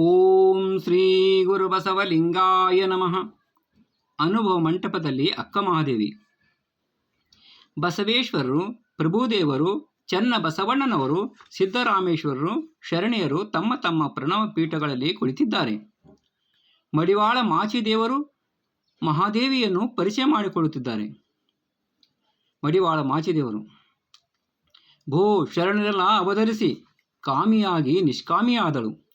ಓಂ ಶ್ರೀ ಗುರುಬಸವಲಿಂಗಾಯ ನಮಃ. ಅನುಭವ ಮಂಟಪದಲ್ಲಿ ಅಕ್ಕ ಮಹಾದೇವಿ. ಬಸವೇಶ್ವರರು, ಪ್ರಭುದೇವರು, ಚನ್ನ ಬಸವಣ್ಣನವರು, ಸಿದ್ದರಾಮೇಶ್ವರರು, ಶರಣೆಯರು ತಮ್ಮ ತಮ್ಮ ಪ್ರಣವ ಪೀಠಗಳಲ್ಲಿ ಕುಳಿತಿದ್ದಾರೆ. ಮಡಿವಾಳ ಮಾಚಿದೇವರು ಮಹಾದೇವಿಯನ್ನು ಪರಿಚಯ ಮಾಡಿಕೊಳ್ಳುತ್ತಿದ್ದಾರೆ. ಮಡಿವಾಳ ಮಾಚಿದೇವರು, ಭೋ ಶರಣರೆಲ್ಲ ಅವಧರಿಸಿ ಕಾಮಿಯಾಗಿ ನಿಷ್ಕಾಮಿಯಾದಳು.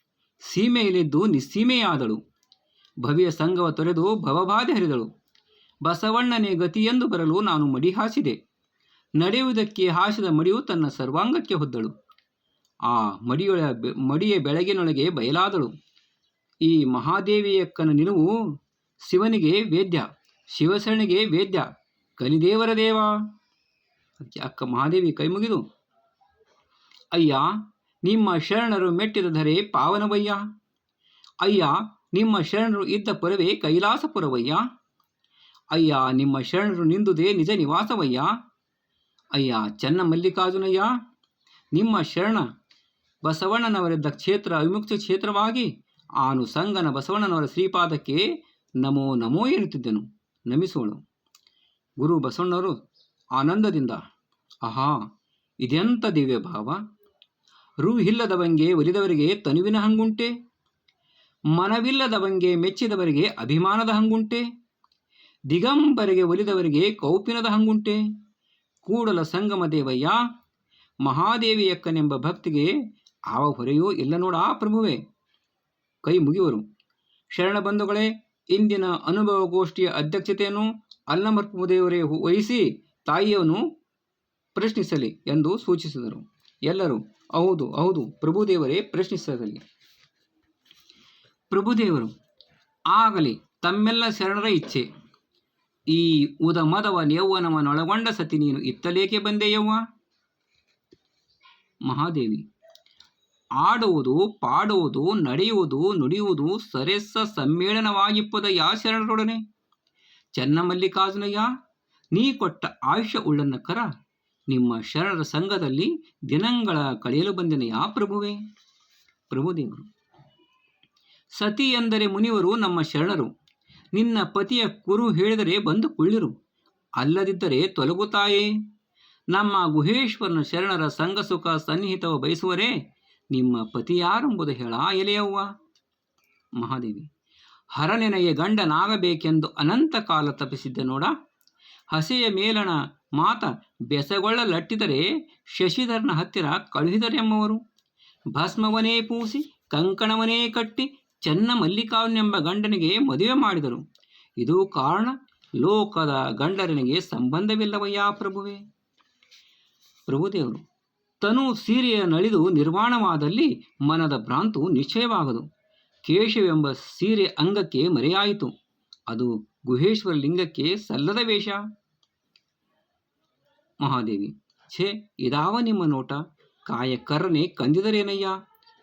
ಸೀಮೆಯಲ್ಲಿದ್ದು ನಿಸ್ಸೀಮೆಯಾದಳು. ಭವ್ಯ ಸಂಗವ ತೊರೆದು ಭವಬಾಧೆ ಹರಿದಳು. ಬಸವಣ್ಣನೇ ಗತಿಯೆಂದು ಬರಲು ನಾನು ಮಡಿ ಹಾಸಿದೆ. ನಡೆಯುವುದಕ್ಕೆ ಹಾಸಿದ ಮಡಿಯು ತನ್ನ ಸರ್ವಾಂಗಕ್ಕೆ ಹೊದ್ದಳು. ಆ ಮಡಿಯೊಳ ಮಡಿಯ ಬೆಳಗಿನೊಳಗೆ ಬಯಲಾದಳು. ಈ ಮಹಾದೇವಿಯಕ್ಕನ ನಿಲುವು ಶಿವನಿಗೆ ವೇದ್ಯ ಶಿವಸರಣಿಗೆ ವೇದ್ಯ, ಕಲಿದೇವರ ದೇವ. ಅಕ್ಕ ಮಹಾದೇವಿ ಕೈ ಮುಗಿದು, ಅಯ್ಯ ನಿಮ್ಮ ಶರಣರು ಮೆಟ್ಟಿದ ಧರೆ ಪಾವನವಯ್ಯ. ಅಯ್ಯ, ನಿಮ್ಮ ಶರಣರು ಇದ್ದ ಪುರವೇ ಕೈಲಾಸಪುರವಯ್ಯ. ಅಯ್ಯ, ನಿಮ್ಮ ಶರಣರು ನಿಂದುದೇ ನಿಜ ನಿವಾಸವಯ್ಯ. ಅಯ್ಯ, ಚನ್ನ ಮಲ್ಲಿಕಾರ್ಜುನಯ್ಯ, ನಿಮ್ಮ ಶರಣ ಬಸವಣ್ಣನವರಿದ್ದ ಕ್ಷೇತ್ರ ವಿಮುಕ್ತಿ ಕ್ಷೇತ್ರವಾಗಿ, ಆನು ಸಂಗನ ಬಸವಣ್ಣನವರ ಶ್ರೀಪಾದಕ್ಕೆ ನಮೋ ನಮೋ ಎನ್ನುತ್ತಿದ್ದನು. ನಮಿಸೋಳು. ಗುರು ಬಸವಣ್ಣವರು ಆನಂದದಿಂದ, ಆಹಾ ಇದೆಂಥ ದಿವ್ಯ ಭಾವ ರೂಹಿಲ್ಲದವಂಗೆ ಒಲಿದವರಿಗೆ ತನುವಿನ ಹಂಗುಂಟೆ? ಮನವಿಲ್ಲದವಂಗೆ ಮೆಚ್ಚಿದವರಿಗೆ ಅಭಿಮಾನದ ಹಂಗುಂಟೆ? ದಿಗಂಬರಿಗೆ ಒಲಿದವರಿಗೆ ಕೌಪಿನದ ಹಂಗುಂಟೆ? ಕೂಡಲ ಸಂಗಮ ದೇವಯ್ಯ ಮಹಾದೇವಿಯಕ್ಕನೆಂಬ ಭಕ್ತಿಗೆ ಆವ ಹೊರೆಯೂ ಇಲ್ಲ ನೋಡ ಪ್ರಭುವೆ? ಕೈ ಮುಗಿಯುವರು. ಶರಣ ಬಂಧುಗಳೇ, ಇಂದಿನ ಅನುಭವ ಗೋಷ್ಠಿಯ ಅಧ್ಯಕ್ಷತೆಯನ್ನು ಅಲ್ಲಮರ್ಪುದೇವರೇ ವಹಿಸಿ ತಾಯಿಯವನು ಪ್ರಶ್ನಿಸಲಿ ಎಂದು ಸೂಚಿಸಿದರು. ಎಲ್ಲರೂ, ಹೌದು ಹೌದು, ಪ್ರಭುದೇವರೇ ಪ್ರಶ್ನಿಸಲಿ ಪ್ರಭುದೇವರು, ಆಗಲಿ, ತಮ್ಮೆಲ್ಲ ಶರಣರ ಇಚ್ಛೆ. ಈ ಉದ ಮದವ ಯೌವನವನ್ನೊಳಗೊಂಡ ಸತಿ ನೀನು ಇತ್ತಲೇಕೆ ಬಂದೆಯವ್ವ ಮಹಾದೇವಿ, ಆಡುವುದು, ಪಾಡುವುದು, ನಡೆಯುವುದು, ನುಡಿಯುವುದು ಸರಸ ಸಮ್ಮೇಳನವಾಗಿಪ್ಪದ ಯಾ ಶರಣರೊಡನೆ? ಚೆನ್ನಮಲ್ಲಿಕಾರ್ಜುನಯ್ಯ, ನೀ ಕೊಟ್ಟ ಆಯುಷ್ಯ ಉಳ್ಳನ್ನ ಕರ. ನಿಮ್ಮ ಶರಣರ ಸಂಘದಲ್ಲಿ ದಿನಂಗಳ ಕಳೆಯಲು ಬಂದಿನ. ಯಾ ಪ್ರಭುವೇ? ಪ್ರಭುದೇವರು ಸತಿ ಎಂದರೆ ಮುನಿವರು ನಮ್ಮ ಶರಣರು. ನಿನ್ನ ಪತಿಯ ಕುರು ಹೇಳಿದರೆ ಬಂದು ಕುಳ್ಳಿರು. ಅಲ್ಲದಿದ್ದರೆ ತೊಲಗುತ್ತಾಯೇ? ನಮ್ಮ ಗುಹೇಶ್ವರನ ಶರಣರ ಸಂಘ ಸುಖ ಸನ್ನಿಹಿತವ ಬಯಸುವರೇ? ನಿಮ್ಮ ಪತಿ ಯಾರೆಂಬುದು ಹೇಳ ಎಲೆಯವ್ವ. ಮಹಾದೇವಿ. ಹರನೆನೆಯ ಗಂಡನಾಗಬೇಕೆಂದು ಅನಂತ ಕಾಲ ತಪಿಸಿದ್ದೆ ನೋಡ. ಹಸೆಯ ಮೇಲಣ ಮಾತ ಬೆಸಗೊಳ್ಳಲಟ್ಟಿದರೆ ಶಶಿಧರನ ಹತ್ತಿರ ಕಳುಹಿದರೆಂಬವರು ಭಸ್ಮವನೇ ಪೂಸಿ, ಕಂಕಣವನೇ ಕಟ್ಟಿ, ಚೆನ್ನ ಎಂಬ ಗಂಡನಿಗೆ ಮದುವೆ ಮಾಡಿದರು. ಇದು ಕಾರಣ ಲೋಕದ ಗಂಡರನಿಗೆ ಸಂಬಂಧವಿಲ್ಲವಯ್ಯ ಪ್ರಭುವೇ. ಪ್ರಭುದೇವರು, ತನು ಸೀರೆಯ ನಳಿದು ನಿರ್ವಾಣವಾದಲ್ಲಿ ಮನದ ಭ್ರಾಂತು ನಿಶ್ಚಯವಾಗದು. ಕೇಶವೆಂಬ ಸೀರೆ ಅಂಗಕ್ಕೆ ಮರೆಯಾಯಿತು. ಅದು ಗುಹೇಶ್ವರ ಲಿಂಗಕ್ಕೆ ಸಲ್ಲದ ವೇಷ. ಮಹಾದೇವಿ. ಛೇ, ಇದಾವ ನಿಮ್ಮ ನೋಟ? ಕಾಯ ಕರ್ರನೆ ಕಂದಿದರೇನಯ್ಯ?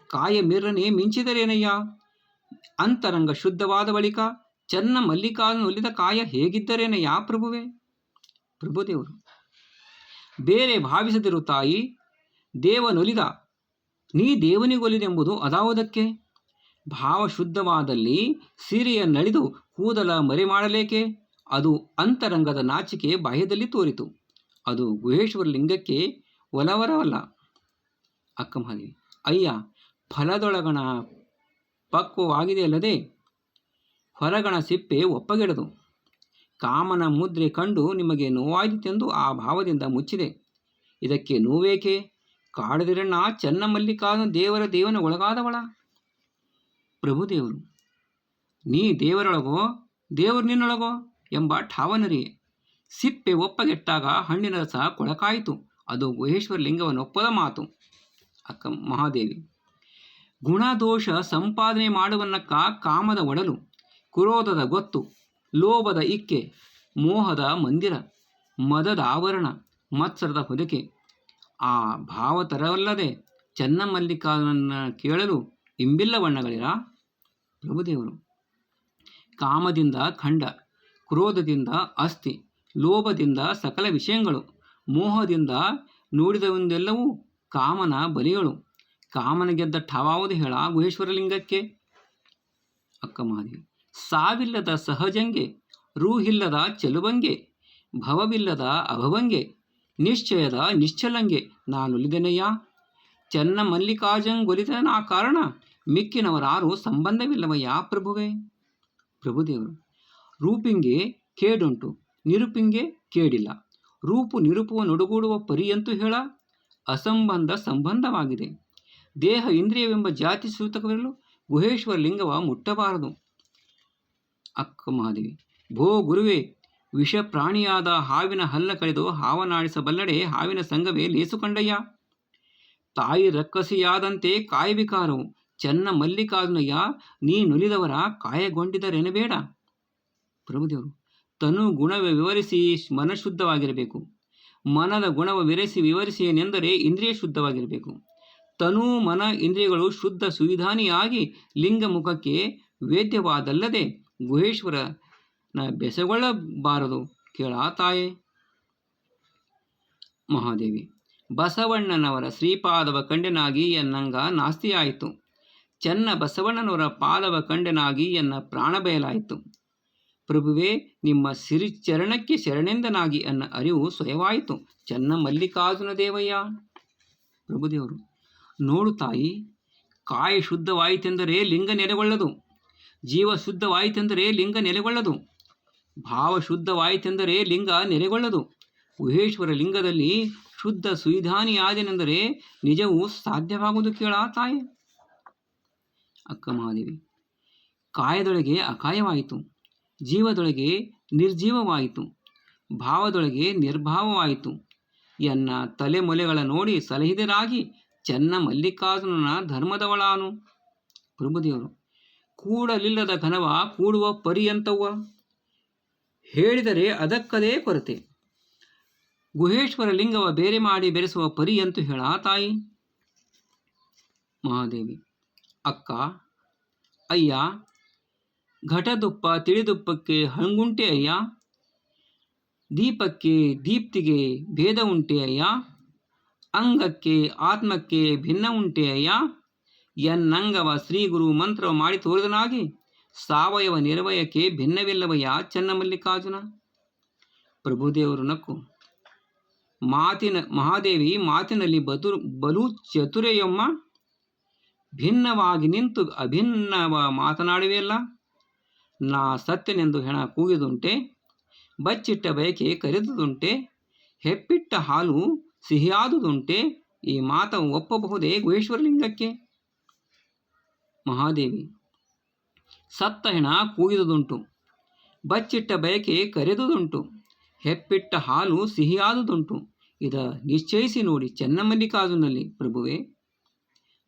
ಕಾಯ ಮಿರ್ರನೆ ಮಿಂಚಿದರೇನಯ್ಯ? ಅಂತರಂಗ ಶುದ್ಧವಾದ ಬಳಿಕ ಚನ್ನ ಮಲ್ಲಿಕಾರ್ಜುನ ಒಲಿದ ಕಾಯ ಹೇಗಿದ್ದರೇನಯ್ಯ ಪ್ರಭುವೆ? ಪ್ರಭುದೇವರು ಬೇರೆ ಭಾವಿಸದಿರು ತಾಯಿ ದೇವನೊಲಿದ ನೀ ದೇವನಿಗೊಲಿದೆಂಬುದು ಅದಾವುದಕ್ಕೆ? ಭಾವ ಶುದ್ಧವಾದಲ್ಲಿ ಸಿರಿಯ ನಳಿದು ಕೂದಲ ಮರೆ ಮಾಡಲೇಕೆ ಅದು ಅಂತರಂಗದ ನಾಚಿಕೆ ಬಾಹ್ಯದಲ್ಲಿ ತೋರಿತು. ಅದು ಗುಹೇಶ್ವರ ಲಿಂಗಕ್ಕೆ ಒಲವರವಲ್ಲ. ಅಕ್ಕ ಮಹಾದೇವಿ ಅಯ್ಯ, ಫಲದೊಳಗಣ ಪಕ್ವವಾಗಿದೆಯಲ್ಲದೆ ಹೊರಗಣ ಸಿಪ್ಪೆ ಒಪ್ಪಗೆಡದು. ಕಾಮನ ಮುದ್ರೆ ಕಂಡು ನಿಮಗೆ ನೋವಾಯಿತೆಂದು ಆ ಭಾವದಿಂದ ಮುಚ್ಚಿದೆ. ಇದಕ್ಕೆ ನೋವೇಕೆ? ಕಾಡದಿರಣ್ಣ ಚೆನ್ನ ಮಲ್ಲಿಕಾರ್ಜುನ ದೇವರ ದೇವನ ಒಳಗಾದವಳ. ಪ್ರಭುದೇವರು, ನೀ ದೇವರೊಳಗೋ, ದೇವರು ನಿನ್ನೊಳಗೋ ಎಂಬ ಠಾವನರಿಯೇ. ಸಿಪ್ಪೆ ಒಪ್ಪಗೆಟ್ಟಾಗ ಹಣ್ಣಿನ ರಸ ಕೊಳಕಾಯಿತು. ಅದು ಗುಹೇಶ್ವರ ಲಿಂಗವನ್ನು ಒಪ್ಪದ ಮಾತು. ಅಕ್ಕ ಮಹಾದೇವಿ. ಗುಣದೋಷ ಸಂಪಾದನೆ ಮಾಡುವನ್ನಕ್ಕ ಕಾಮದ ಒಡಲು, ಕ್ರೋಧದ ಗೊತ್ತು, ಲೋಭದ ಇಕ್ಕೆ, ಮೋಹದ ಮಂದಿರ, ಮದದ ಆವರಣ, ಮತ್ಸರದ ಹೊದಿಕೆ. ಆ ಭಾವತರವಲ್ಲದೆ ತರವಲ್ಲದೆ ಚೆನ್ನಮಲ್ಲಿಕಾರ್ಜುನನ್ನ ಕೇಳಲು ಇಂಬಿಲ್ಲ ಬಣ್ಣಗಳಿರ? ಪ್ರಭುದೇವರು. ಕಾಮದಿಂದ ಖಂಡ, ಕ್ರೋಧದಿಂದ ಅಸ್ಥಿ. ಲೋಭದಿಂದ ಸಕಲ ವಿಷಯಗಳು, ಮೋಹದಿಂದ ನೋಡಿದವೆಂದೆಲ್ಲವೂ ಕಾಮನ ಬಲಿಗಳು. ಕಾಮನ ಗೆದ್ದ ಠಾವಾವುದು ಹೇಳ ಗುಹೇಶ್ವರ ಲಿಂಗಕ್ಕೆ ಅಕ್ಕ ಮಹಾದೇವಿ ಸಾವಿಲ್ಲದ ಸಹಜಂಗೆ, ರೂಹಿಲ್ಲದ ಚೆಲುವಂಗೆ, ಭವವಿಲ್ಲದ ಅಭವಂಗೆ, ನಿಶ್ಚಯದ ನಿಶ್ಚಲಂಗೆ ನಾನುಲಿದೆನಯ್ಯ ಚೆನ್ನ ಒಲಿದನ ಆ ಕಾರಣ ಮಿಕ್ಕಿನವರಾರು ಸಂಬಂಧವಿಲ್ಲವಯ್ಯ ಪ್ರಭುವೇ. ಪ್ರಭುದೇವರು, ರೂಪಿಂಗೆ ಕೇಡುಂಟು. ನಿರುಪಿಂಗೆ ಕೇಡಿಲ್ಲ ರೂಪು ನಿರುಪುವ ಪರಿ ಪರಿಯಂತೂ ಹೇಳ, ಅಸಂಬಂಧ ಸಂಬಂಧವಾಗಿದೆ. ದೇಹ ಇಂದ್ರಿಯವೆಂಬ ಜಾತಿ ಸೂತಕವಿರಲು ಗುಹೇಶ್ವರ ಲಿಂಗವ ಮುಟ್ಟಬಾರದು. ಅಕ್ಕ ಮಹಾದೇವಿ, ಭೋ ಗುರುವೇ ವಿಷ ಪ್ರಾಣಿಯಾದ ಹಾವಿನ ಹಲ್ಲ ಕಳೆದು ಹಾವನಾಡಿಸಬಲ್ಲಡೆ ಹಾವಿನ ಸಂಘವೇ ಲೇಸು ಕಂಡಯ್ಯ ತಾಯಿ ರಕ್ಕಸಿಯಾದಂತೆ ಕಾಯವಿಕಾರವು, ಚೆನ್ನ ಮಲ್ಲಿಕಾರ್ಜುನಯ್ಯ, ನೀ ನುಲಿದವರ ಕಾಯಗೊಂಡಿದರೆನಬೇಡ ಪ್ರಭುದೇವರು ತನು ಗುಣವೇ ವಿವರಿಸಿ ಮನಶುದ್ಧವಾಗಿರಬೇಕು. ಮನದ ಗುಣವ ವಿರಸಿ ವಿವರಿಸಿ ಏನೆಂದರೆ ಇಂದ್ರಿಯ ಶುದ್ಧವಾಗಿರಬೇಕು. ತನು ಮನ ಇಂದ್ರಿಯಗಳು ಶುದ್ಧ ಸುವಿಧಾನಿಯಾಗಿ ಲಿಂಗ ಮುಖಕ್ಕೆ ವೇದ್ಯವಾದಲ್ಲದೆ ಗುಹೇಶ್ವರನ ಬೆಸಗೊಳ್ಳಬಾರದು. ಕೇಳಾ ತಾಯೇ. ಮಹಾದೇವಿ. ಬಸವಣ್ಣನವರ ಶ್ರೀಪಾದವ ಕಂಡೆನಾಗಿ ಎನ್ನಂಗ ನಾಸ್ತಿಯಾಯಿತು. ಚೆನ್ನ ಬಸವಣ್ಣನವರ ಪಾದವ ಕಂಡೆನಾಗಿ ಎನ್ನ ಪ್ರಾಣ ಬಯಲಾಯಿತು ಪ್ರಭುವೇ, ನಿಮ್ಮ ಸಿರಿಚರಣಕ್ಕೆ ಶರಣೆಂದನಾಗಿ ಅನ್ನ ಅರಿವು ಸ್ವಯವಾಯಿತು ಚೆನ್ನ ಮಲ್ಲಿಕಾರ್ಜುನ ದೇವಯ್ಯ. ಪ್ರಭುದೇವರು, ನೋಡು ತಾಯಿ, ಕಾಯ ಶುದ್ಧವಾಯಿತೆಂದರೆ ಲಿಂಗ ನೆಲೆಗೊಳ್ಳದು. ಜೀವ ಶುದ್ಧವಾಯಿತೆಂದರೆ ಲಿಂಗ ನೆಲೆಗೊಳ್ಳದು. ಭಾವ ಶುದ್ಧವಾಯಿತೆಂದರೆ ಲಿಂಗ ನೆಲೆಗೊಳ್ಳದು. ಗುಹೇಶ್ವರ ಲಿಂಗದಲ್ಲಿ ಶುದ್ಧ ಸುವಿಧಾನಿಯಾದನೆಂದರೆ ನಿಜವು ಸಾಧ್ಯವಾಗುವುದು ಕೇಳ ತಾಯಿ. ಅಕ್ಕ ಮಹಾದೇವಿ, ಕಾಯದೊಳಗೆ ಅಕಾಯವಾಯಿತು. ಜೀವದೊಳಗೆ ನಿರ್ಜೀವವಾಯಿತು. ಭಾವದೊಳಗೆ ನಿರ್ಭಾವವಾಯಿತು. ಎನ್ನ ತಲೆಮೊಲೆಗಳ ನೋಡಿ ಸಲಹಿದರಾಗಿ ಚೆನ್ನ ಮಲ್ಲಿಕಾರ್ಜುನನ ಧರ್ಮದವಳಾನು. ಪ್ರಭುದೇವರು, ಕೂಡಲಿಲ್ಲದ ಘನವ ಕೂಡುವ ಪರಿಯಂತವ್ವ? ಹೇಳಿದರೆ ಅದಕ್ಕದೇ ಕೊರತೆ. ಗುಹೇಶ್ವರ ಲಿಂಗವ ಬೇರೆ ಮಾಡಿ ಬೆರೆಸುವ ಪರಿಯಂತು ಹೇಳ ತಾಯಿ. ಮಹಾದೇವಿ, ಅಕ್ಕ, ಅಯ್ಯ ಘಟದುಪ್ಪ ತಿಳಿದುಪ್ಪಕ್ಕೆ ಹಂಗುಂಟೆ ಅಯ್ಯ? ದೀಪಕ್ಕೆ ದೀಪ್ತಿಗೆ ಭೇದ ಉಂಟೆ ಅಯ್ಯ? ಅಂಗಕ್ಕೆ ಆತ್ಮಕ್ಕೆ ಭಿನ್ನ ಉಂಟೆ ಅಯ್ಯ? ಎನ್ನಂಗವ ಶ್ರೀ ಗುರು ಮಂತ್ರವ ಮಾಡಿ ತೋರಿದನಾಗಿ ಸಾವಯವ ನಿರ್ವಯಕ್ಕೆ ಭಿನ್ನವಿಲ್ಲವಯ್ಯ ಚೆನ್ನಮಲ್ಲಿಕಾರ್ಜುನ? ಪ್ರಭುದೇವರು ನಕ್ಕು. ಮಾತಿನ ಮಹಾದೇವಿ ಮಾತಿನಲ್ಲಿ ಬದು ಬಲು ಚತುರೆಯಮ್ಮ? ಭಿನ್ನವಾಗಿ ನಿಂತು ಅಭಿನ್ನವ ಮಾತನಾಡುವೆಯಲ್ಲ? ನಾ ಸತ್ಯನೆಂದು ಹೆಣ ಕೂಗಿದುಂಟೆ, ಬಚ್ಚಿಟ್ಟ ಬಯಕೆ ಕರೆದುದುಂಟೆ, ಹೆಪ್ಪಿಟ್ಟ ಹಾಲು ಸಿಹಿಯಾದುದುಂಟೆ, ಈ ಮಾತ ಒಪ್ಪಬಹುದೇ ಗುಹೇಶ್ವರಲಿಂಗಕ್ಕೆ? ಮಹಾದೇವಿ, ಸತ್ತ ಹೆಣ ಕೂಗಿದುದುಂಟು, ಬಚ್ಚಿಟ್ಟ ಬಯಕೆ ಕರೆದುದುಂಟು, ಹೆಪ್ಪಿಟ್ಟ ಹಾಲು ಸಿಹಿಯಾದುದುಂಟು, ಇದ ನಿಶ್ಚಯಿಸಿ ನೋಡಿ ಚೆನ್ನಮಲ್ಲಿಕಾರ್ಜುನಲ್ಲಿ, ಪ್ರಭುವೆ.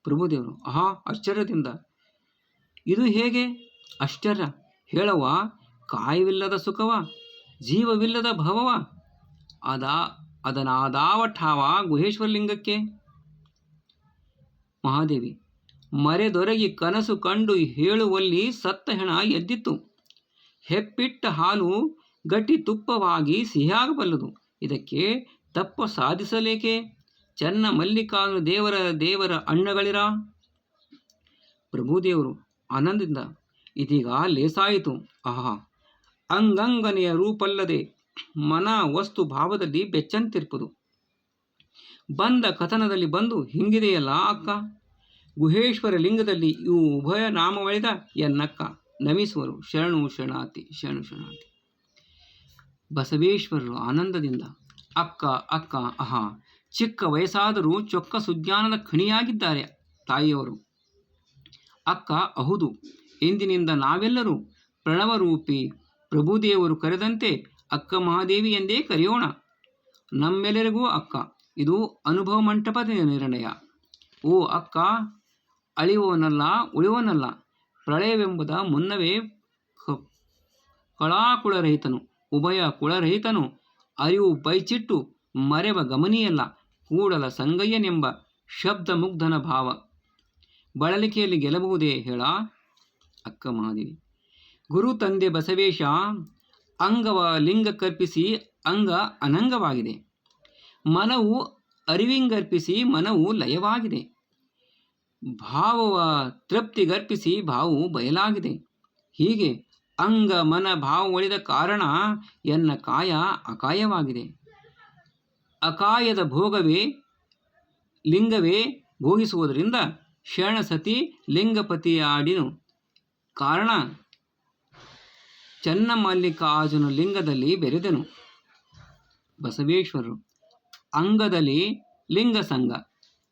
ಪ್ರಭುದೇವರು, ಆಹಾ, ಆಶ್ಚರ್ಯದಿಂದ, ಇದು ಹೇಗೆ? ಆಶ್ಚರ್ಯ. ಹೇಳವ ಕಾಯವಿಲ್ಲದ ಸುಖವ, ಜೀವವಿಲ್ಲದ ಭವವ, ಅದಾ ಅದನಾದಾವ ಠಾವ ಗುಹೇಶ್ವರಲಿಂಗಕ್ಕೆ. ಮಹಾದೇವಿ, ಮರೆದೊರಗಿ ಕನಸು ಕಂಡು ಹೇಳುವಲ್ಲಿ ಸತ್ತ ಹೆಣ ಎದ್ದಿತ್ತು. ಹೆಪ್ಪಿಟ್ಟ ಹಾಲು ಗಟ್ಟಿ ತುಪ್ಪವಾಗಿ ಸಿಹಿಯಾಗಬಲ್ಲದು. ಇದಕ್ಕೆ ತಪ್ಪ ಸಾಧಿಸಲೇಕೆ? ಚೆನ್ನ ಮಲ್ಲಿಕಾರ್ಜುನ ದೇವರ ದೇವರ ಅಣ್ಣಗಳಿರ? ಪ್ರಭುದೇವರು ಆನಂದದಿಂದ ಇದೀಗ ಲೇಸಾಯಿತು. ಆಹಾ, ಅಂಗಂಗನೆಯ ರೂಪಲ್ಲದೆ ಮನ ವಸ್ತು ಭಾವದಲ್ಲಿ ಬೆಚ್ಚಂತಿರ್ಪುದು. ಬಂದ ಕಥನದಲ್ಲಿ ಬಂದು ಹಿಂಗಿದೆಯಲ್ಲ ಅಕ್ಕ? ಗುಹೇಶ್ವರ ಲಿಂಗದಲ್ಲಿ ಇವು ಉಭಯ ನಾಮವಳಿದ ಎನ್ನಕ್ಕ. ನಮಿಸುವರು ಶರಣು ಶರಣಾತಿ ಶರಣು ಶರಣಾತಿ. ಬಸವೇಶ್ವರರು ಆನಂದದಿಂದ, ಅಕ್ಕ ಅಕ್ಕ ಅಹಾ ಚಿಕ್ಕ ವಯಸ್ಸಾದರೂ ಚೊಕ್ಕ ಸುಜ್ಞಾನದ ಖಣಿಯಾಗಿದ್ದಾರೆ ತಾಯಿಯವರು. ಅಕ್ಕ, ಅಹುದು ಇಂದಿನಿಂದ ನಾವೆಲ್ಲರೂ ಪ್ರಣವರೂಪಿ ಪ್ರಭುದೇವರು ಕರೆದಂತೆ ಅಕ್ಕ ಮಹಾದೇವಿ ಎಂದೇ ಕರೆಯೋಣ. ನಮ್ಮೆಲ್ಲರಿಗೂ ಅಕ್ಕ, ಇದು ಅನುಭವ ಮಂಟಪದ ನಿರ್ಣಯ. ಓ ಅಕ್ಕ ಅಳಿಯುವನಲ್ಲ ಉಳಿಯುವನಲ್ಲ ಪ್ರಳಯವೆಂಬುದ ಮುನ್ನವೇ ಕಳಾಕುಳರಹಿತನು, ಉಭಯ ಕುಳರಹಿತನು, ಅರಿವು ಬೈಚಿಟ್ಟು ಮರೆವ ಗಮನಿಯಲ್ಲ, ಕೂಡಲ ಸಂಗಯ್ಯನೆಂಬ ಶಬ್ದ ಮುಗ್ಧನ ಭಾವ. ಬಳಲಿಕೆಯಲ್ಲಿ ಗೆಲ್ಲಬಹುದೇ ಹೇಳ? ಅಕ್ಕ ಮಹಾದೇವಿ. ಗುರು ತಂದೆ ಬಸವೇಶ ಅಂಗವ ಲಿಂಗ ಕರ್ಪಿಸಿ ಅಂಗ ಅನಂಗವಾಗಿದೆ. ಮನವು ಅರಿವಿಂಗರ್ಪಿಸಿ ಮನವು ಲಯವಾಗಿದೆ. ಭಾವವ ತೃಪ್ತಿಗರ್ಪಿಸಿ ಭಾವವು ಬಯಲಾಗಿದೆ. ಹೀಗೆ ಅಂಗ ಮನ ಭಾವ ಒಳಿದ ಕಾರಣ ಎನ್ನ ಕಾಯ ಅಕಾಯವಾಗಿದೆ. ಅಕಾಯದ ಭೋಗವೇ ಲಿಂಗವೇ ಭೋಗಿಸುವುದರಿಂದ ಶರಣಸತಿ ಲಿಂಗಪತಿಯಾಡಿನು ಕಾರಣ? ಚನ್ನಮಲ್ಲಿಕಾರ್ಜುನ ಲಿಂಗದಲ್ಲಿ ಬೆರೆದನು. ಬಸವೇಶ್ವರರು, ಅಂಗದಲ್ಲಿ ಲಿಂಗ ಸಂಘ.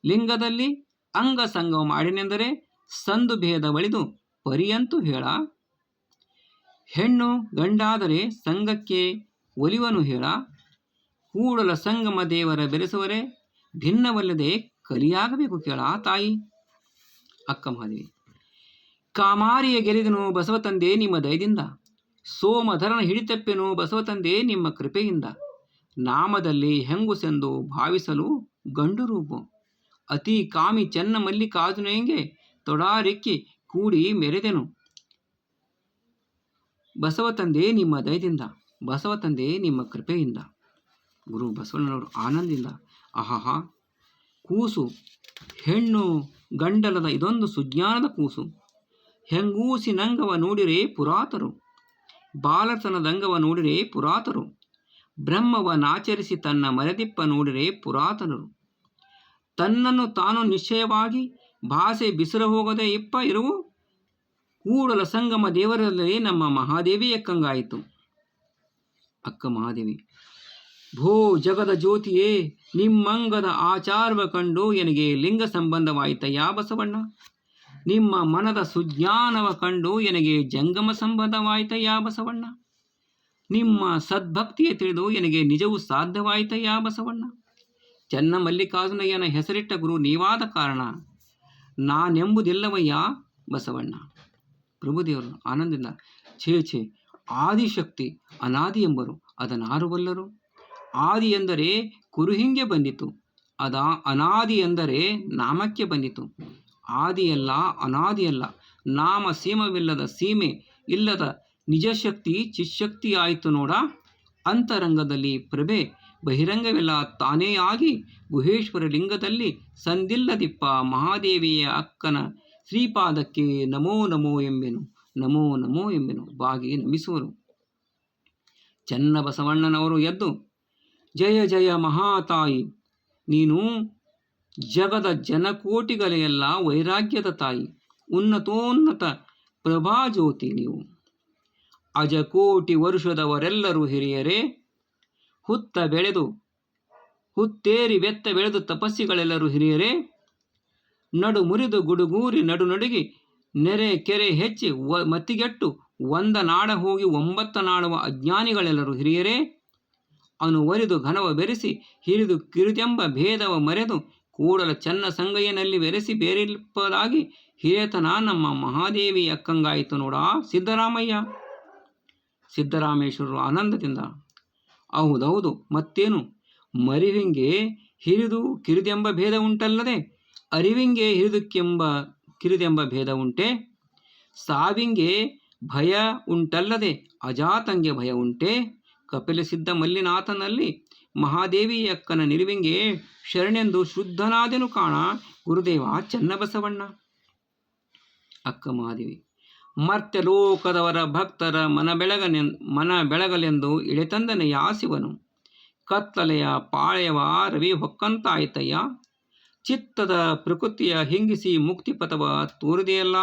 ಲಿಂಗದಲ್ಲಿ ಅಂಗ ಸಂಘ ಮಾಡಿನೆಂದರೆ ಸಂದು ಭೇದ ಬಳಿದು ಪರಿಯಂತೂ ಹೇಳ. ಹೆಣ್ಣು ಗಂಡಾದರೆ ಸಂಘಕ್ಕೆ ಒಲಿವನು ಹೇಳ. ಕೂಡಲ ಸಂಗಮ ದೇವರ ಬೆರೆಸುವರೆ, ಭಿನ್ನವಲ್ಲದೆ ಕಲಿಯಾಗಬೇಕು ಕೇಳ ತಾಯಿ. ಅಕ್ಕ ಮಹಾದೇವಿ. ಕಾಮಾರಿಯ ಗೆರೆದನು ಬಸವ ತಂದೆ ನಿಮ್ಮ ದಯದಿಂದ. ಸೋಮಧರನ ಹಿಡಿತಪ್ಪೆನು ಬಸವ ತಂದೆ ನಿಮ್ಮ ಕೃಪೆಯಿಂದ. ನಾಮದಲ್ಲಿ ಹೆಂಗುಸೆಂದು ಭಾವಿಸಲು ಗಂಡು ರೂಪು. ಅತಿ ಕಾಮಿ ಚೆನ್ನ ಹೆಂಗೆ ತೊಡಾರಿಕ್ಕಿ ಕೂಡಿ ಮೆರೆದೆನು. ಬಸವ ತಂದೆ ನಿಮ್ಮ ದಯದಿಂದ ಬಸವ ತಂದೆ ನಿಮ್ಮ ಕೃಪೆಯಿಂದ. ಗುರು ಬಸವಣ್ಣನವರು ಆನಂದಿಂದ ಆಹಾಹಾ. ಕೂಸು, ಹೆಣ್ಣು ಗಂಡಲದ ಇದೊಂದು ಸುಜ್ಞಾನದ ಕೂಸು. ಹೆಂಗೂಸಿನಂಗವ ನೋಡಿರೆ ಪುರಾತರು. ಬಾಲತನದಂಗವ ನೋಡಿರೆ ಪುರಾತರು. ಬ್ರಹ್ಮವನಾಚರಿಸಿ ತನ್ನ ಮರೆದಿಪ್ಪ ನೋಡಿರೆ ಪುರಾತನರು. ತನ್ನನ್ನು ತಾನು ನಿಶ್ಚಯವಾಗಿ ಭಾಷೆ ಬಿಸಿರ ಹೋಗದೆ ಇಪ್ಪ ಇರುವು. ಕೂಡಲ ಸಂಗಮ ದೇವರಲ್ಲೇ ನಮ್ಮ ಮಹಾದೇವಿ ಎಕ್ಕಂಗಾಯಿತು ಅಕ್ಕ ಮಹಾದೇವಿ, ಭೋ ಜಗದ ಜ್ಯೋತಿಯೇ, ನಿಮ್ಮಂಗದ ಆಚಾರವ ಕಂಡು ಎನಗೆ ಲಿಂಗ ಸಂಬಂಧವಾಯಿತಯ್ಯ ಬಸವಣ್ಣ? ನಿಮ್ಮ ಮನದ ಸುಜ್ಞಾನವ ಕಂಡು ಎನಗೆ ಜಂಗಮ ಸಂಬಂಧವಾಯಿತಯ್ಯ ಬಸವಣ್ಣ? ನಿಮ್ಮ ಸದ್ಭಕ್ತಿಯ ತಿಳಿದು ಎನಗೆ ನಿಜವೂ ಸಾಧ್ಯವಾಯಿತಯ್ಯ ಬಸವಣ್ಣ? ಚೆನ್ನ ಮಲ್ಲಿಕಾರ್ಜುನಯ್ಯನ ಹೆಸರಿಟ್ಟ ಗುರು ನೀವಾದ ಕಾರಣ ನಾನೆಂಬುದಿಲ್ಲವಯ್ಯ ಬಸವಣ್ಣ? ಪ್ರಭುದೇವರು ಆನಂದಿಂದ ಛೇ ಛೇ, ಆದಿಶಕ್ತಿ ಅನಾದಿ ಎಂಬರು ಅದನ್ನಾರು ಬಲ್ಲರು ಆದಿ ಎಂದರೆ ಕುರುಹಿಂಗೆ ಬಂದಿತು, ಅದ ಅನಾದಿ ಎಂದರೆ ನಾಮಕ್ಕೆ ಬಂದಿತು. ಆದಿಯಲ್ಲ, ಅನಾದಿಯಲ್ಲ. ನಾಮ ಸೀಮವಿಲ್ಲದ ಸೀಮೆ ಇಲ್ಲದ ನಿಜಶಕ್ತಿ ಚಿಶಕ್ತಿ ಆಯಿತು ನೋಡ. ಅಂತರಂಗದಲ್ಲಿ ಪ್ರಭೆ ಬಹಿರಂಗವೆಲ್ಲ ತಾನೇ ಆಗಿ ಗುಹೇಶ್ವರ ಲಿಂಗದಲ್ಲಿ ಸಂದಿಲ್ಲದಿಪ್ಪ ಮಹಾದೇವಿಯ ಅಕ್ಕನ ಶ್ರೀಪಾದಕ್ಕೆ ನಮೋ ನಮೋ ಎಂಬೆನು, ನಮೋ ನಮೋ ಎಂಬೆನು ಬಾಗಿ ನಮಿಸುವರು ಚನ್ನಬಸವಣ್ಣನವರು ಎದ್ದು, ಜಯ ಜಯ ಮಹಾತಾಯಿ, ನೀನು ಜಗದ ಜನಕೋಟಿಗಳೆಲ್ಲ ವೈರಾಗ್ಯದ ತಾಯಿ, ಉನ್ನತೋನ್ನತ ಪ್ರಭಾಜ್ಯೋತಿ ನೀವು. ಅಜಕೋಟಿ ವರುಷದವರೆಲ್ಲರೂ ಹಿರಿಯರೇ, ಹುತ್ತ ಬೆಳೆದು, ಹುತ್ತೇರಿ ಬೆತ್ತ ಬೆಳೆದು ತಪಸ್ಸಿಗಳೆಲ್ಲರೂ ಹಿರಿಯರೇ, ನಡು ಮುರಿದು ಗುಡುಗೂರಿ ನಡು ನಡುಗಿ ನೆರೆ ಕೆರೆ ಹೆಚ್ಚಿ ವ ಮತಿಗೆಟ್ಟು ಒಂದ ನಾಡ ಹೋಗಿ ಒಂಬತ್ತ ನಾಡುವ ಅಜ್ಞಾನಿಗಳೆಲ್ಲರೂ ಹಿರಿಯರೇ, ಅನುವರಿದು ಘನವ ಬೆರೆಸಿ ಹಿರಿದು ಕಿರಿದೆಂಬ ಭೇದವ ಮರೆದು ಕೂಡಲ ಚನ್ನ ಸಂಗಯ್ಯನಲ್ಲಿ ಬೆರೆಸಿ ಬೇರಿಲ್ಪದಾಗಿ ಹಿರಿಯತನ ನಮ್ಮ ಮಹಾದೇವಿ ಅಕ್ಕಂಗಾಯಿತು ನೋಡ ಸಿದ್ದರಾಮಯ್ಯ. ಸಿದ್ದರಾಮೇಶ್ವರರು ಆನಂದದಿಂದ, ಹೌದೌದು, ಮತ್ತೇನು? ಮರಿವಿಂಗೆ ಹಿರಿದು ಕಿರಿದೆಂಬ ಭೇದ ಉಂಟಲ್ಲದೆ ಅರಿವಿಂಗೆ ಹಿರಿದುಕ್ಕೆಂಬ ಕಿರಿದೆಂಬ ಭೇದ ಉಂಟೆ? ಸಾವಿಂಗೆ ಭಯ ಉಂಟಲ್ಲದೆ ಅಜಾತಂಗೆ ಭಯ ಉಂಟೆ? ಕಪಿಲಸಿದ್ಧ ಮಲ್ಲಿನಾಥನಲ್ಲಿ ಮಹಾದೇವಿಯಕ್ಕನ ನಿಲುವಿಂಗೆ ಶರಣೆಂದು ಶುದ್ಧನಾದೆನು ಕಾಣ. ಗುರುದೇವ, ಚನ್ನಬಸವಣ್ಣ. ಅಕ್ಕ ಮಹಾದೇವಿ, ಮರ್ತ್ಯಲೋಕದವರ ಭಕ್ತರ ಮನ ಬೆಳಗನೆ ಮನ ಬೆಳಗಲೆಂದು ಇಳೆತಂದನ ಯಾಸಿವನು. ಕತ್ತಲೆಯ ಪಾಳೆಯವ ರವಿ ಹೊಕ್ಕಂತಾಯ್ತಯ್ಯ. ಚಿತ್ತದ ಪ್ರಕೃತಿಯ ಹಿಂಗಿಸಿ ಮುಕ್ತಿಪಥವ ತೋರಿದೆಯಲ್ಲ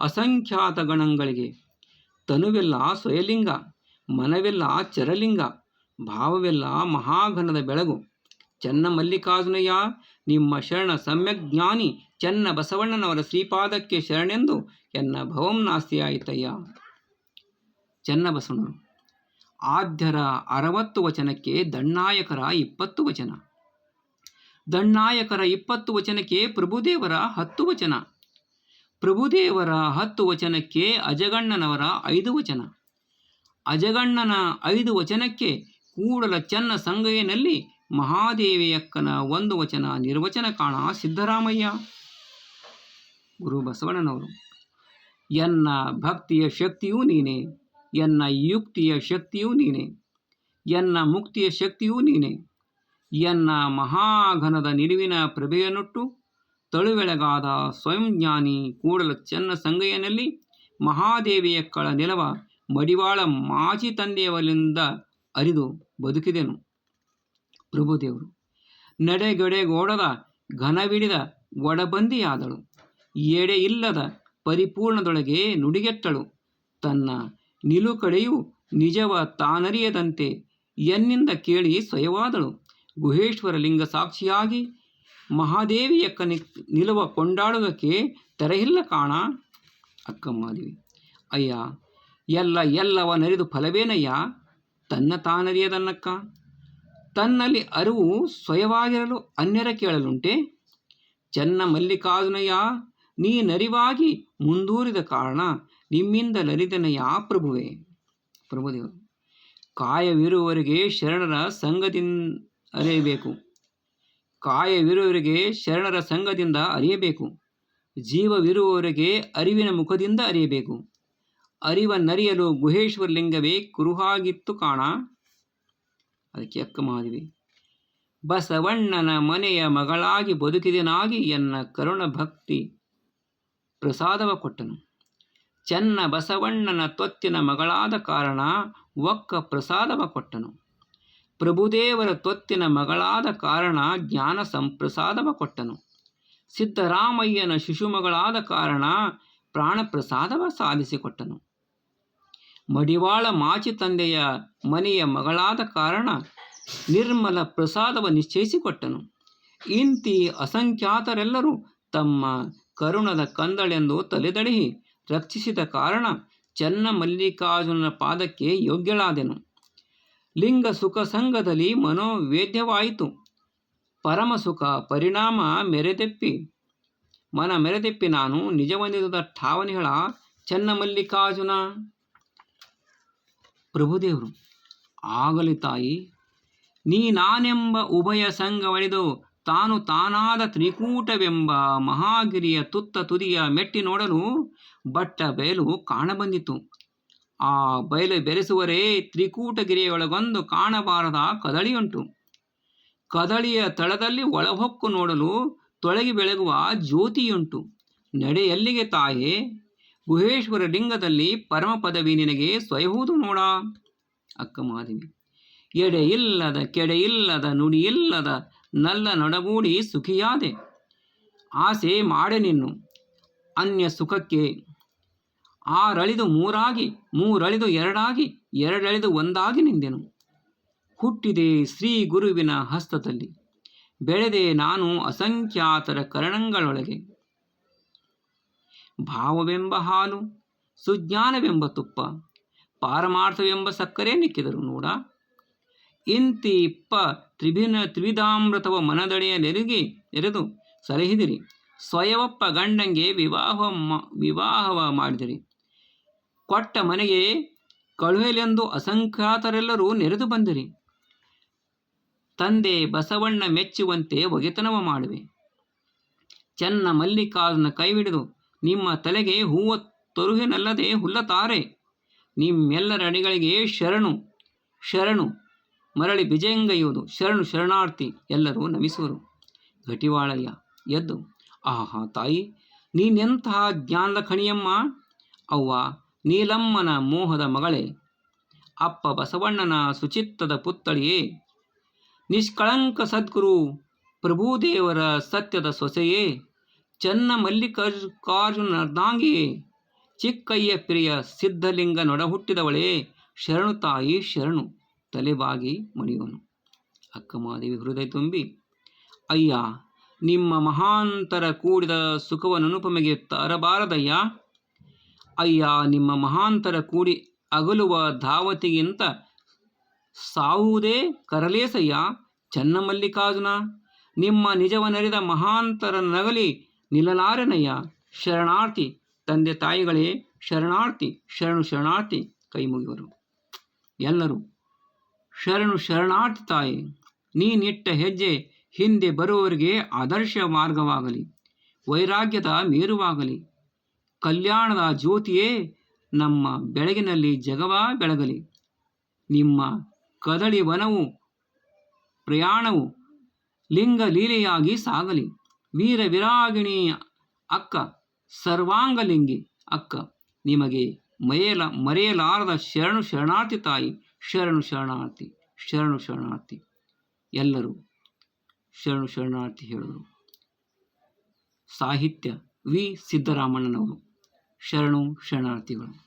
ಅಸಂಖ್ಯಾತ ಗಣಗಳಿಗೆ. ತನುವೆಲ್ಲ ಸ್ವಯಲಿಂಗ, ಮನವೆಲ್ಲ ಚರಲಿಂಗ. ಭಾವವೆಲ್ಲ ಮಹಾಘನದ ಬೆಳಗು. ಚೆನ್ನ ಮಲ್ಲಿಕಾರ್ಜುನಯ್ಯ, ನಿಮ್ಮ ಶರಣ ಸಮ್ಯಜ್ಞಾನಿ ಚೆನ್ನ ಬಸವಣ್ಣನವರ ಶ್ರೀಪಾದಕ್ಕೆ ಶರಣೆಂದು ಎನ್ನ ಭವಂ ನಾಸ್ತಿಯಾಯಿತಯ್ಯ ಚೆನ್ನ ಬಸವಣ್ಣರು. ಆದ್ಯರ ಅರವತ್ತು ವಚನಕ್ಕೆ ದಣ್ಣಾಯಕರ ಇಪ್ಪತ್ತು ವಚನ. ದಣ್ಣಾಯಕರ ಇಪ್ಪತ್ತು ವಚನಕ್ಕೆ ಪ್ರಭುದೇವರ ಹತ್ತು ವಚನ. ಪ್ರಭುದೇವರ ಹತ್ತು ವಚನಕ್ಕೆ ಅಜಗಣ್ಣನವರ ಐದು ವಚನ. ಅಜಗಣ್ಣನ ಐದು ವಚನಕ್ಕೆ ಕೂಡಲ ಚೆನ್ನ ಸಂಗಯ್ಯನಲ್ಲಿ ಮಹಾದೇವಿಯಕ್ಕನ ಒಂದು ವಚನ ನಿರ್ವಚನ ಕಾಣ ಸಿದ್ದರಾಮಯ್ಯ. ಗುರು ಬಸವಣ್ಣನವರು, ಎನ್ನ ಭಕ್ತಿಯ ಶಕ್ತಿಯೂ ನೀನೆ, ಎನ್ನ ಯುಕ್ತಿಯ ಶಕ್ತಿಯೂ ನೀನೆ, ಎನ್ನ ಮುಕ್ತಿಯ ಶಕ್ತಿಯೂ ನೀನೆ, ಎನ್ನ ಮಹಾಘನದ ನಿಲುವಿನ ಪ್ರಭೆಯನ್ನುಟ್ಟು ತಳುವೆಳಗಾದ ಸ್ವಯಂ ಜ್ಞಾನಿ ಕೂಡಲ ಚೆನ್ನ ಸಂಗಯ್ಯನಲ್ಲಿ ಮಹಾದೇವಿಯಕ್ಕಳ ನಿಲವ ಮಡಿವಾಳ ಮಾಜಿ ತಂದೆಯವರಿಂದ ಅರಿದು ಬದುಕಿದೆನು. ಪ್ರಭುದೇವರು ನಡೆಗಡೆಗೋಡದ ಘನವಿಡಿದ ಒಡಬಂದಿಯಾದಳು. ಎಡೆ ಇಲ್ಲದ ಪರಿಪೂರ್ಣದೊಳಗೆ ನುಡಿಗೆಟ್ಟಳು. ತನ್ನ ನಿಲುಕಡೆಯು ನಿಜವ ತಾನರಿಯದಂತೆ ಎನ್ನಿಂದ ಕೇಳಿ ಸ್ವಯವಾದಳು. ಗುಹೇಶ್ವರ ಲಿಂಗ ಸಾಕ್ಷಿಯಾಗಿ ಮಹಾದೇವಿಯ ಕನಿ ನಿಲುವ ಕೊಂಡಾಡುವುದಕ್ಕೆ ತೆರೆಯಿಲ್ಲ ಕಾಣ. ಅಕ್ಕಮ್ಮದೇವಿ ಅಯ್ಯ, ಎಲ್ಲ ಎಲ್ಲವ ನರಿದು ಫಲವೇನಯ್ಯ? ತನ್ನ ತಾನರಿಯದನ್ನಕ್ಕ ತನ್ನಲ್ಲಿ ಅರಿವು ಸ್ವಯವಾಗಿರಲು ಅನ್ಯರ ಕೇಳಲುಂಟೆ? ಚೆನ್ನ ಮಲ್ಲಿಕಾರ್ಜುನಯ್ಯ ನೀನರಿವಾಗಿ ಮುಂದೂರಿದ ಕಾರಣ ನಿಮ್ಮಿಂದ ಲರಿದನಯ್ಯ ಪ್ರಭುವೆ. ಪ್ರಭುದೇವರು ಕಾಯವಿರುವವರಿಗೆ ಶರಣರ ಸಂಘದಿಂದ ಅರಿಯಬೇಕು. ಕಾಯವಿರುವವರಿಗೆ ಶರಣರ ಸಂಘದಿಂದ ಅರಿಯಬೇಕು. ಜೀವವಿರುವವರಿಗೆ ಅರಿವಿನ ಮುಖದಿಂದ ಅರಿಯಬೇಕು. ಅರಿವನ್ನರಿಯಲು ಗುಹೇಶ್ವರ ಲಿಂಗವೇ ಕುರುಹಾಗಿತ್ತು ಕಾಣ. ಅದಕ್ಕೆ ಅಕ್ಕ ಮಾದಿವೆ ಬಸವಣ್ಣನ ಮನೆಯ ಮಗಳಾಗಿ ಬದುಕಿದನಾಗಿ ಎನ್ನ ಕರುಣ ಭಕ್ತಿ ಪ್ರಸಾದವ ಕೊಟ್ಟನು. ಚೆನ್ನ ಬಸವಣ್ಣನ ತೊತ್ತಿನ ಮಗಳಾದ ಕಾರಣ ಒಕ್ಕ ಪ್ರಸಾದವ ಕೊಟ್ಟನು. ಪ್ರಭುದೇವರ ತೊತ್ತಿನ ಮಗಳಾದ ಕಾರಣ ಜ್ಞಾನ ಸಂಪ್ರಸಾದವ ಕೊಟ್ಟನು. ಸಿದ್ದರಾಮಯ್ಯನ ಶಿಶುಮಗಳಾದ ಕಾರಣ ಪ್ರಾಣಪ್ರಸಾದವ ಸಾಧಿಸಿಕೊಟ್ಟನು. ಮಡಿವಾಳ ಮಾಚಿ ತಂದೆಯ ಮನೆಯ ಮಗಳಾದ ಕಾರಣ ನಿರ್ಮಲ ಪ್ರಸಾದವ ನಿಶ್ಚಯಿಸಿಕೊಟ್ಟನು. ಇಂತಿ ಅಸಂಖ್ಯಾತರೆಲ್ಲರೂ ತಮ್ಮ ಕರುಣದ ಕಂದಳೆಂದು ತಲೆದಳಿಹಿ ರಕ್ಷಿಸಿದ ಕಾರಣ ಚನ್ನ ಮಲ್ಲಿಕಾರ್ಜುನನ ಪಾದಕ್ಕೆ ಯೋಗ್ಯಳಾದೆನು. ಲಿಂಗ ಸುಖ ಸಂಘದಲ್ಲಿ ಮನೋವೇದ್ಯವಾಯಿತು. ಪರಮ ಸುಖ ಪರಿಣಾಮ ಮೆರೆದೆಪ್ಪಿ. ಮನ ಮೆರೆದೆಪ್ಪಿ ನಾನು ನಿಜವಂದಿದ ಠಾವಣಿಗಳ ಚನ್ನ ಮಲ್ಲಿಕಾರ್ಜುನ. ಪ್ರಭುದೇವರು, ಆಗಲಿ ತಾಯಿ, ನೀ ನಾನೆಂಬ ಉಭಯ ಸಂಘವಳಿದು ತಾನು ತಾನಾದ ತ್ರಿಕೂಟವೆಂಬ ಮಹಾಗಿರಿಯ ತುತ್ತ ತುದಿಯ ಮೆಟ್ಟಿ ನೋಡಲು ಬಟ್ಟ ಬಯಲು ಕಾಣಬಂದಿತು. ಆ ಬಯಲು ಬೆರೆಸುವರೇ ತ್ರಿಕೂಟಗಿರಿಯೊಳಗೊಂದು ಕಾಣಬಾರದ ಕದಳಿಯುಂಟು. ಕದಳಿಯ ತಳದಲ್ಲಿ ಒಳಹೊಕ್ಕು ನೋಡಲು ತೊಳಗಿ ಬೆಳಗುವ ಜ್ಯೋತಿಯುಂಟು. ನಡೆಯಲ್ಲಿಗೆ ತಾಯೇ ಗುಹೇಶ್ವರ ಲಿಂಗದಲ್ಲಿ ಪರಮ ಪದವಿ ನಿನಗೆ ಸ್ವಯಹುದು ನೋಡ. ಅಕ್ಕ ಕೆಡೆ ಇಲ್ಲದ ನುಡಿ ಇಲ್ಲದ ನಲ್ಲ ನಡಗೂಡಿ ಸುಖಿಯಾದೆ. ಆಸೆ ಮಾಡೆ ನಿನ್ನು, ಅನ್ಯ ಸುಖಕ್ಕೆ. ಆರಳಿದು ಮೂರಾಗಿ, ಮೂರಳಿದು ಎರಡಾಗಿ, ಎರಡಳಿದು ಒಂದಾಗಿ ನಿಂದೆನು. ಹುಟ್ಟಿದೆ ಶ್ರೀ ಗುರುವಿನ ಹಸ್ತದಲ್ಲಿ, ಬೆಳೆದೆ ನಾನು ಅಸಂಖ್ಯಾತರ ಕರಣಗಳೊಳಗೆ. ಭಾವವೆಂಬ ಹಾಲು, ಸುಜ್ಞಾನವೆಂಬ ತುಪ್ಪ, ಪಾರಮಾರ್ಥವೆಂಬ ಸಕ್ಕರೆ ನಿಕ್ಕಿದರು ನೋಡ. ಇಂತಿ ಇಪ್ಪ ತ್ರಿಭಿನ ತ್ರಿವಿಧಾಮೃತವ ಮನದಡೆಯ ನೆರಿಗೆ ನೆರೆದು ಸಲಹಿದಿರಿ. ಸ್ವಯವಪ್ಪ ಗಂಡಂಗೆ ವಿವಾಹ ವಿವಾಹವ ಮಾಡಿದಿರಿ. ಕೊಟ್ಟ ಮನೆಗೆ ಕಳುಹಲೆಂದು ಅಸಂಖ್ಯಾತರೆಲ್ಲರೂ ನೆರೆದು ಬಂದಿರಿ. ತಂದೆ ಬಸವಣ್ಣ ಮೆಚ್ಚುವಂತೆ ಒಗೆತನವ ಮಾಡುವೆ. ಚೆನ್ನ ಮಲ್ಲಿಕಾರ್ಜುನ ಕೈವಿಡಿದು ನಿಮ್ಮ ತಲೆಗೆ ಹೂವ ತರುಹಿನಲ್ಲದೆ ಹುಲ್ಲತಾರೆ ನಿಮ್ಮೆಲ್ಲರ ಅಡಿಗಳಿಗೆ ಶರಣು ಶರಣು. ಮರಳಿ ವಿಜಯಂಗೈಯುವುದು ಶರಣು, ಶರಣಾರ್ಥಿ ಎಲ್ಲರೂ ನಮಿಸುವರು. ಘಟಿವಾಳಯ್ಯ ಎದ್ದು, ಆಹಾ ತಾಯಿ, ನೀನೆಂತಹ ಜ್ಞಾನದ ಖಣಿಯಮ್ಮ. ಅವ್ವ, ನೀಲಮ್ಮನ ಮೋಹದ ಮಗಳೇ. ಅಪ್ಪ ಬಸವಣ್ಣನ ಸುಚಿತ್ತದ ಪುತ್ಥಳಿಯೇ. ನಿಷ್ಕಳಂಕ ಸದ್ಗುರು, ಪ್ರಭುದೇವರ ಸತ್ಯದ ಸೊಸೆಯೇ. ಚೆನ್ನ ಮಲ್ಲಿಕಾರ್ಜುನರ್ದಾಂಗಿಯೇ ಚಿಕ್ಕಯ್ಯ ಪ್ರಿಯ ಸಿದ್ಧಲಿಂಗ ನೊಡಹುಟ್ಟಿದವಳೇ, ಶರಣು ತಾಯಿ, ಶರಣು ತಲೆಬಾಗಿ ಮಣಿಯುವನು ಅಕ್ಕಮಾದೇವಿ ಹೃದಯ ತುಂಬಿ, ಅಯ್ಯ, ನಿಮ್ಮ ಮಹಾಂತರ ಕೂಡಿದ ಸುಖವನ್ನು ಅನುಪಮೆಗೆ ತರಬಾರದಯ್ಯ? ಅಯ್ಯ, ನಿಮ್ಮ ಮಹಾಂತರ ಕೂಡಿ ಅಗಲುವ ಧಾವತಿಗಿಂತ ಸಾವುದೇ ಕರಲೇಸಯ್ಯ ಚನ್ನಮಲ್ಲಿಕಾರ್ಜುನ ನಿಮ್ಮ ನಿಜವನರಿದ ಮಹಾಂತರ ನಗಲಿ ನಿಲ್ಲಲಾರೆನಯ್ಯ? ಶರಣಾರ್ಥಿ. ತಂದೆ ತಾಯಿಗಳೇ, ಶರಣಾರ್ಥಿ, ಶರಣು ಶರಣಾರ್ಥಿ, ಕೈ ಮುಗಿವರು. ಎಲ್ಲರೂ, ಶರಣು ಶರಣಾರ್ಥಿ ತಾಯಿ, ನೀನಿಟ್ಟ ಹೆಜ್ಜೆ ಹಿಂದೆ ಬರುವವರಿಗೆ ಆದರ್ಶ ಮಾರ್ಗವಾಗಲಿ, ವೈರಾಗ್ಯದ ಮೇರುವಾಗಲಿ, ಕಲ್ಯಾಣದ ಜ್ಯೋತಿಯೇ ನಮ್ಮ ಬೆಳಗಿನಲ್ಲಿ ಜಗವ ಬೆಳಗಲಿ. ನಿಮ್ಮ ಕದಳಿ ವನವು, ಪ್ರಯಾಣವು ಲಿಂಗ ಲೀಲೆಯಾಗಿ ಸಾಗಲಿ. ವೀರ ವಿರಾಗಿಣಿ ಅಕ್ಕ, ಸರ್ವಾಂಗಲಿಂಗಿ ಅಕ್ಕ, ನಿಮಗೆ ಮರೆಯಲ, ಮರೆಯಲಾರದ ಶರಣು ಶರಣಾರ್ಥಿ ತಾಯಿ, ಶರಣು ಶರಣಾರ್ಥಿ ಶರಣು ಶರಣಾರ್ಥಿ. ಎಲ್ಲರೂ ಶರಣು ಶರಣಾರ್ಥಿ ಹೇಳಿದರು. ಸಾಹಿತ್ಯ ವಿ. ಸಿದ್ದರಾಮಣ್ಣನವರು, ಶರಣು ಶರಣಾರ್ಥಿಗಳು.